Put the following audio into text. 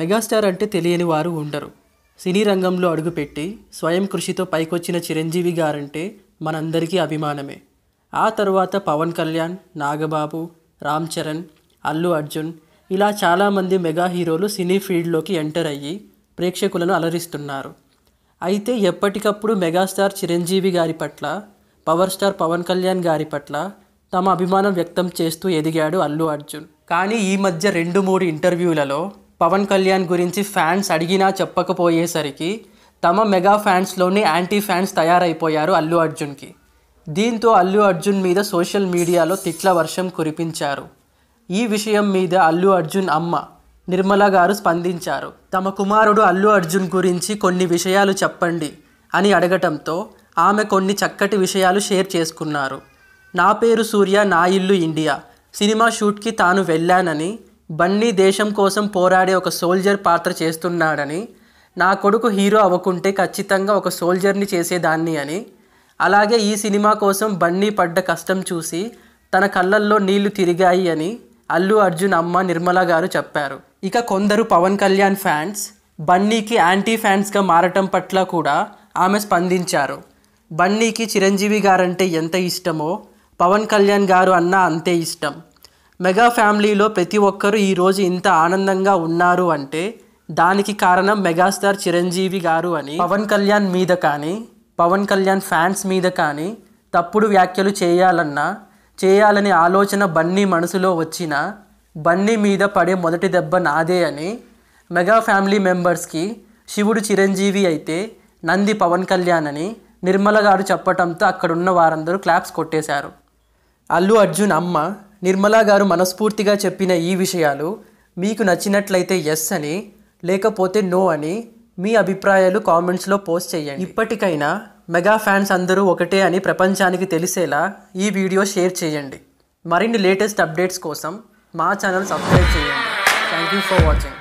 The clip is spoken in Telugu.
మెగాస్టార్ అంటే తెలియని వారు ఉండరు. సినీ రంగంలో అడుగుపెట్టి స్వయం కృషితో పైకొచ్చిన చిరంజీవి గారంటే మనందరికీ అభిమానమే. ఆ తర్వాత పవన్ కళ్యాణ్ నాగబాబు రామ్ చరణ్ అల్లు అర్జున్ ఇలా చాలామంది మెగా హీరోలు సినీ ఫీల్డ్లోకి ఎంటర్ అయ్యి ప్రేక్షకులను అలరిస్తున్నారు. అయితే ఎప్పటికప్పుడు మెగాస్టార్ చిరంజీవి గారి పట్ల పవర్ స్టార్ పవన్ కళ్యాణ్ గారి పట్ల తమ అభిమానం వ్యక్తం చేస్తూ ఎదిగాడు అల్లు అర్జున్. కానీ ఈ మధ్య రెండు మూడు ఇంటర్వ్యూలలో పవన్ కళ్యాణ్ గురించి ఫ్యాన్స్ అడిగినా చెప్పకపోయేసరికి తమ మెగా ఫ్యాన్స్లోనే యాంటీ ఫ్యాన్స్ తయారైపోయారు అల్లు అర్జున్కి. దీంతో అల్లు అర్జున్ మీద సోషల్ మీడియాలో తిట్ల వర్షం కురిపించారు. ఈ విషయం మీద అల్లు అర్జున్ అమ్మ నిర్మల గారు స్పందించారు. తమ కుమారుడు అల్లు అర్జున్ గురించి కొన్ని విషయాలు చెప్పండి అని అడగటంతో ఆమె కొన్ని చక్కటి విషయాలు షేర్ చేసుకున్నారు. నా పేరు సూర్య నా ఇల్లు ఇండియా. సినిమా షూట్కి తాను వెళ్ళానని బన్నీ దేశం కోసం పోరాడే ఒక సోల్జర్ పాత్ర చేస్తున్నాడని నా కొడుకు హీరో అవ్వకుంటే ఖచ్చితంగా ఒక సోల్జర్ని చేసేదాన్ని అని. అలాగే ఈ సినిమా కోసం బన్నీ పడ్డ కష్టం చూసి తన కళ్ళల్లో నీళ్ళు తిరిగాయి అని అల్లు అర్జున్ అమ్మ నిర్మల గారు చెప్పారు. ఇక కొందరు పవన్ కళ్యాణ్ ఫ్యాన్స్ బన్నీకి యాంటీ ఫ్యాన్స్గా మారటం పట్ల కూడా ఆమె స్పందించారు. బన్నీకి చిరంజీవి గారంటే ఎంత ఇష్టమో పవన్ కళ్యాణ్ గారు అన్న అంతే ఇష్టం. మెగా ఫ్యామిలీలో ప్రతి ఒక్కరూ ఈరోజు ఇంత ఆనందంగా ఉన్నారు అంటే దానికి కారణం మెగాస్టార్ చిరంజీవి గారు అని పవన్ కళ్యాణ్ మీద కానీ పవన్ కళ్యాణ్ ఫ్యాన్స్ మీద కానీ తప్పుడు వ్యాఖ్యలు చేయాలన్నా చేయాలనే ఆలోచన బన్నీ మనసులో వచ్చిన బన్నీ మీద పడే మొదటి దెబ్బ నాదే అని మెగా ఫ్యామిలీ మెంబర్స్కి శివుడు చిరంజీవి అయితే నంది పవన్ కళ్యాణ్ అని నిర్మల గారు చెప్పటంతో అక్కడున్న వారందరూ క్లాప్స్ కొట్టేశారు. అల్లు అర్జున్ అమ్మ నిర్మలా గారు మనస్ఫూర్తిగా చెప్పిన ఈ విషయాలు మీకు నచ్చినట్లయితే ఎస్ అని లేకపోతే నో అని మీ అభిప్రాయాలు కామెంట్స్లో పోస్ట్ చేయండి. ఇప్పటికైనా మెగా ఫ్యాన్స్ అందరూ ఒకటే అని ప్రపంచానికి తెలిసేలా ఈ వీడియో షేర్ చేయండి. మరిన్ని లేటెస్ట్ అప్డేట్స్ కోసం మా ఛానల్ సబ్స్క్రైబ్ చేయండి. Thank you for watching